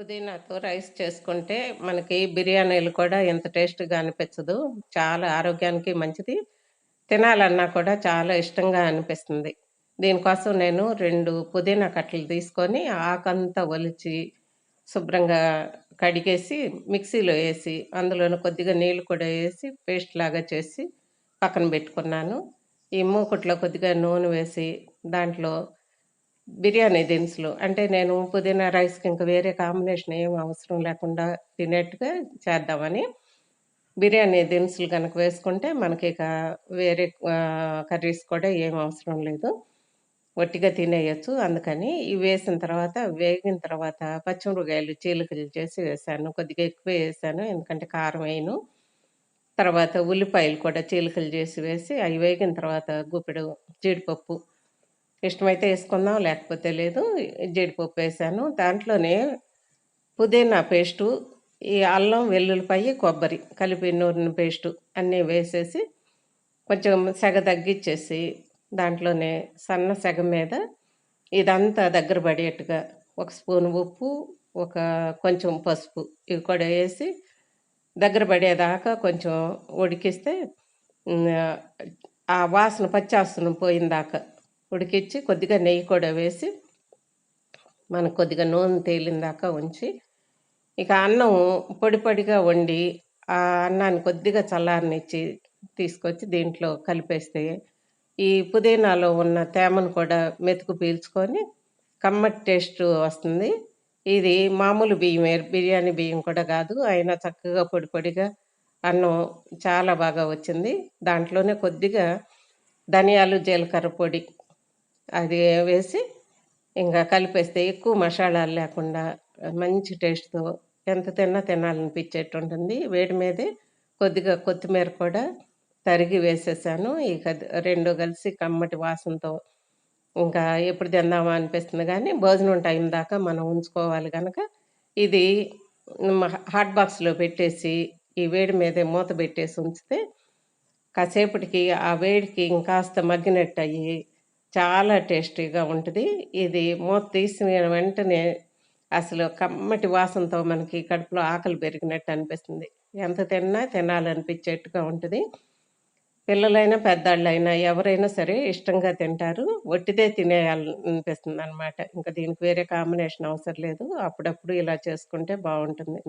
పుదీనాతో rice చేసుకుంటే మనకి బిర్యానీలు కూడా ఎంత టేస్ట్‌గా అనిపించదు. చాలా ఆరోగ్యానికి మంచిది. తినాలన్నా కూడా చాలా ఇష్టంగా అనిపిస్తుంది. దీనికోసం నేను రెండు పుదీనా కట్టలు తీసుకొని ఆకంతా ఒలిచి, శుభ్రంగా కడిగేసి, మిక్సీలో వేసి అందులోనే కొద్దిగా నీళ్ళు కూడా వేసి పేస్ట్ లాగా చేసి పక్కన పెట్టుకున్నాను. ఈ మూకుట్లో కొద్దిగా నూనె వేసి, దాంట్లో బిర్యానీ దినుసులు అంటే నేను పుదీనా రైస్‌కి ఇంక వేరే కాంబినేషన్ ఏం అవసరం లేకుండా తినేట్టుగా చేద్దామని, బిర్యానీ దినుసులు కనుక వేసుకుంటే మనకి ఇక వేరే కర్రీస్ కూడా ఏం అవసరం లేదు. ఒట్టిగా తినేయచ్చు అందుకని ఇవి వేసిన తర్వాత, వేగిన తర్వాత పచ్చిమిరకాయలు చీలికలు చేసి వేసాను కొద్దిగా ఎక్కువ వేసాను ఎందుకంటే కారం వేయను. తర్వాత ఉల్లిపాయలు కూడా చీలికలు చేసి వేసి, అవి వేగిన తర్వాత గుప్పెడు జీడిపప్పు ఇష్టమైతే వేసుకుందాం లేకపోతే లేదు. జీడిపప్పు వేసాను దాంట్లోనే పుదీనా పేస్టు, ఈ అల్లం, వెల్లుల్లిపాయి, కొబ్బరి కలిపి నూరిన పేస్టు అన్నీ వేసేసి, కొంచెం సెగ తగ్గిచ్చేసి, దాంట్లోనే సన్న సెగ మీద ఇదంతా దగ్గర పడేట్టుగా ఒక స్పూన్ ఉప్పు, ఒక కొంచెం పసుపు ఇవి కూడా వేసి దగ్గర పడేదాకా కొంచెం ఉడికిస్తే ఆ వాసన పచ్చాసన పోయిందాకా ఉడికిచ్చి, కొద్దిగా నెయ్యి కూడా వేసి మనకు కొద్దిగా నూనె తేలిన దాకా ఉంచి, ఇక అన్నం పొడి పొడిగా వండి, ఆ అన్నాన్ని కొద్దిగా చల్లారనిచ్చి, తీసుకొచ్చి దీంట్లో కలిపేస్తే, ఈ పుదీనాలో ఉన్న తేమను కూడా మెతుకు పీల్చుకొని, కమ్మటి టేస్ట్ వస్తుంది. ఇది మామూలు బియ్యమే, బిర్యానీ బియ్యం కూడా కాదు. అయినా చక్కగా పొడి పొడిగా అన్నం చాలా బాగా వచ్చింది. దాంట్లోనే కొద్దిగా ధనియాలు, జీలకర్ర పొడి అది వేసి, ఇంకా కలిపేస్తే ఎక్కువ మసాలాలు లేకుండా మంచి టేస్ట్‌తో ఎంత తిన్నా తినాలనిపించేట్టు ఉంటుంది వేడి మీదే కొద్దిగా కొత్తిమీర కూడా తరిగి వేసేసాను. ఇక రెండు కలిసి కమ్మటి వాసనతో ఇంకా ఎప్పుడు తిందామా అనిపిస్తుంది కానీ భోజనం టైం దాకా మనం ఉంచుకోవాలి కనుక ఇది హాట్ బాక్స్‌లో పెట్టేసి, ఈ వేడి మీదే మూత పెట్టేసి ఉంచితే, కాసేపటికి ఆ వేడికి ఇంకాస్త మగ్గినట్టయ్యి, చాలా టేస్టీగా ఉంటుంది ఇది మూత తీసిన వెంటనే అసలు కమ్మటి వాసనతో మనకి కడుపులో ఆకలి పెరిగినట్టు అనిపిస్తుంది. ఎంత తిన్నా తినాలనిపించేట్టుగా ఉంటుంది పిల్లలైనా, పెద్దాళ్ళైనా ఎవరైనా సరే ఇష్టంగా తింటారు. ఒట్టిదే తినేయాలనిపిస్తుందనమాట. ఇంకా దీనికి వేరే కాంబినేషన్ అవసరం లేదు. అప్పుడప్పుడు ఇలా చేసుకుంటే బాగుంటుంది